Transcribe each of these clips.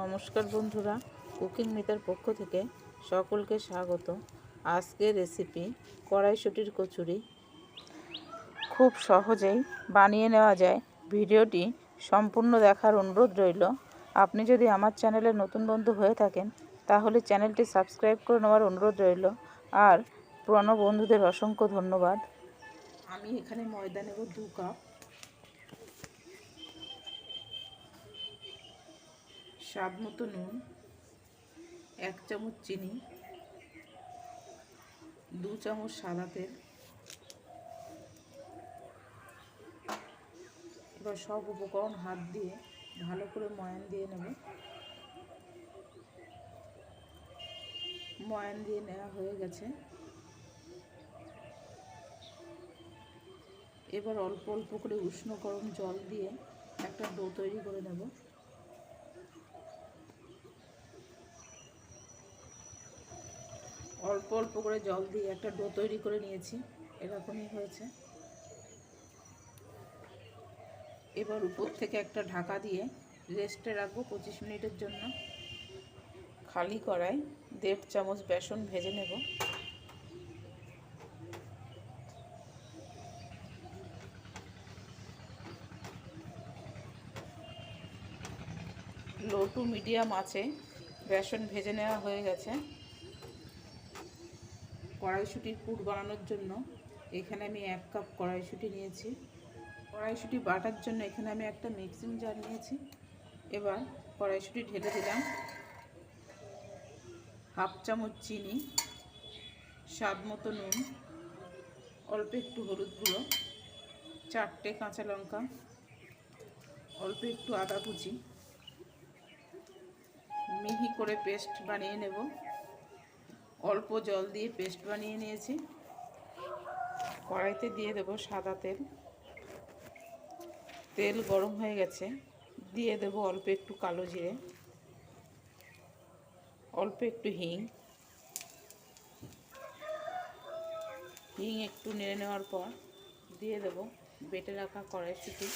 নমস্কার বন্ধুরা, কুকিং মিতার পক্ষ থেকে সকলকে স্বাগত। আজকের রেসিপি কড়াইশুটির কচুরি। খুব সহজেই বানিয়ে নেওয়া যায়। ভিডিওটি সম্পূর্ণ দেখার অনুরোধ রইল। আপনি যদি আমার চ্যানেলে নতুন বন্ধু হয়ে থাকেন, তাহলে চ্যানেলটি সাবস্ক্রাইব করে নেওয়ার অনুরোধ রইল। আর পুরনো বন্ধুদের অসংখ্য ধন্যবাদ। আমি এখানে ময়দা নেব দু কাপ। স্বাদ মতো নুন, এক চামচ চিনি, দু চামচ সাদা তেল। এবার সব উপকরণ হাত দিয়ে ভালো করে ময়ান দিয়ে নেব। ময়ান দিয়ে নেওয়া হয়ে গেছে। এবার অল্প অল্প করে উষ্ণ গরম জল দিয়ে একটা ডো তৈরি করে নেব। অল্প অল্প করে জল দিয়ে একটা ডো তৈরি করে নিয়েছি, এরকমই হয়েছে। এবার উপর থেকে একটা ঢাকা দিয়ে রেস্টে রাখব পঁচিশ মিনিটের জন্য। খালি কড়াই, দেড় চামচ বেসন ভেজে নেব। লো টু মিডিয়াম আছে বেসন ভেজে নেওয়া হয়ে গেছে। কড়াইশুটির পুর বানানোর জন্য এখানে আমি এক কাপ কড়াইশুটি নিয়েছি। কড়াইশুটি বাটার জন্য এখানে আমি একটা মিক্সিং জার নিয়েছি। এবার কড়াইশুটি ঢেলে দিলাম। হাফ চামচ চিনি, স্বাদ মতো নুন, অল্প একটু হলুদ গুঁড়ো, চারটে কাঁচা লঙ্কা, অল্প একটু আদা কুচি। মিহি করে পেস্ট বানিয়ে নেব। অল্প জল দিয়ে পেস্ট বানিয়ে নিয়েছি। কড়াইতে দিয়ে দেব সাদা তেল। তেল গরম হয়ে গেছে। দিয়ে দেব অল্প একটু কালো জিরে। অল্প একটু হিং। হিং একটু নেড়ে নেওয়ার পর দিয়ে দেব বেটে রাখা কড়াইশুটি।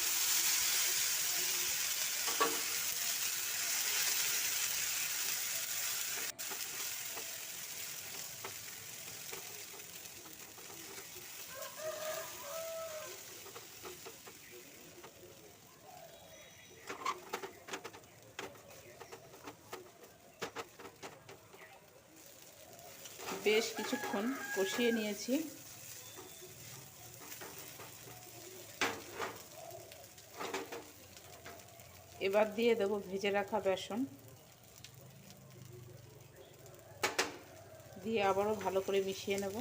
বেশ কিছুক্ষণ কষিয়ে নিয়েছি। এবার দিয়ে দেবো ভেজে রাখা বেসন। দিয়ে আবারও ভালো করে মিশিয়ে নেব।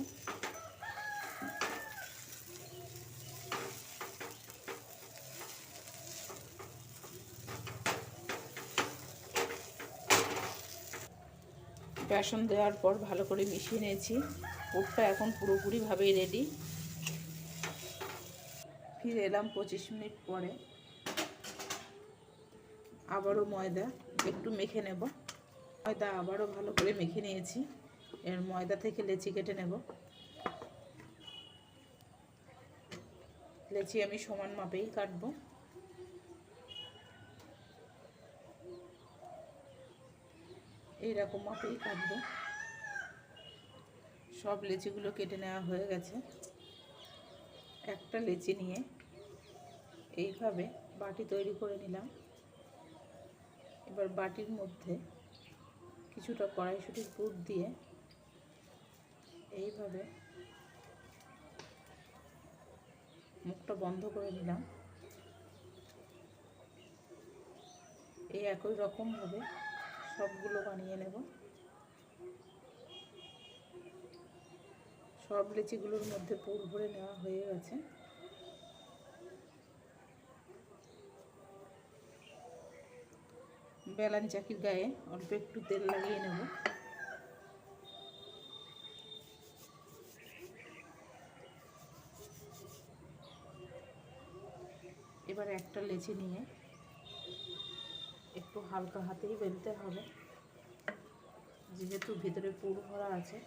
বেসন দেওয়ার পর ভালো করে মিশিয়ে নিয়েছি। পুরটা এখন পুরোপুরিভাবেই রেডি ফিরে এলাম পঁচিশ মিনিট পরে। আবারও ময়দা একটু মেখে নেব। ময়দা আবারও ভালো করে মেখে নিয়েছি। এর ময়দা থেকে লেচি কেটে নেব। লেচি আমি সমান মাপেই কাটবো। এইরকম মাপেই কাটবো। সব লেচিগুলো কেটে নেওয়া হয়ে গেছে। একটা লেচি নিয়ে এইভাবে বাটি তৈরি করে নিলাম। এবার বাটির মধ্যে কিছুটা কড়াইশুটির পুর দিয়ে এইভাবে মুখটা বন্ধ করে নিলাম। এই একই রকমভাবে সবগুলো বানিয়ে নেব। সব লিচিগুলোর মধ্যে পুর ভরে নেওয়া হয়ে গেছে। বেলান চাকির গায়ে অল্প একটু তেল লাগিয়ে নেব। এবার একটা লেচি নিয়ে হালকা হাতেই বেলতে হবে। যেহেতু ভিতরে পুর ভরা আছে।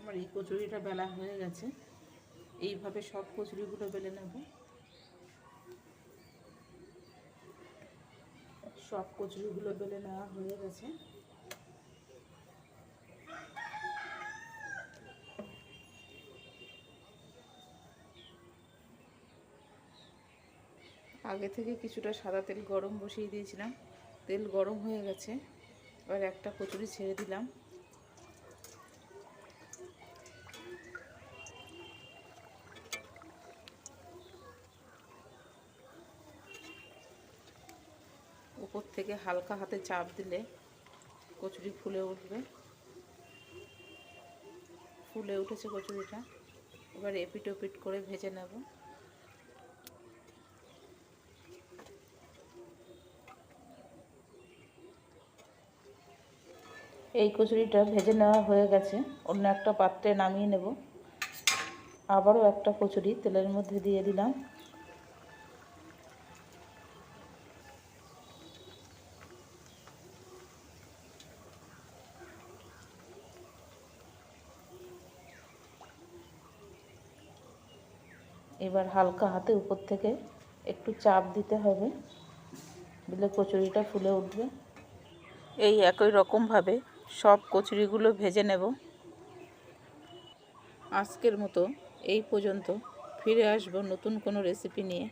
আমার এই কচুরিটা বেলা হয়ে গেছে। এইভাবে সব কচুরিগুলো বেলে নেব। সব কচুরিগুলো বেলে নেওয়া হয়ে গেছে। আগে থেকে কিছুটা সাদা তেল গরম বসিয়ে দিয়েছিলাম। তেল গরম হয়ে গেছে। এবার একটা কচুরি ছেড়ে দিলাম। উপর থেকে হালকা হাতে চাপ দিলে কচুরি ফুলে উঠবে। ফুলে উঠেছে কচুরিটা। এবার এপিট ওপিট করে ভেজে নেব। এই কচুরিটা ভেজে নেওয়া হয়ে গেছে। অন্য একটা পাত্রে নামিয়ে নেব। আবারও একটা কচুরি তেলের মধ্যে দিয়ে দিলাম। এবার হালকা হাতে উপর থেকে একটু চাপ দিতে হবে, দিলে কচুরিটা ফুলে উঠবে। এই একই রকমভাবে সব কচুরিগুলো ভেজে নেব। আজকের মতো এই পর্যন্ত। ফিরে আসব নতুন কোনো রেসিপি নিয়ে।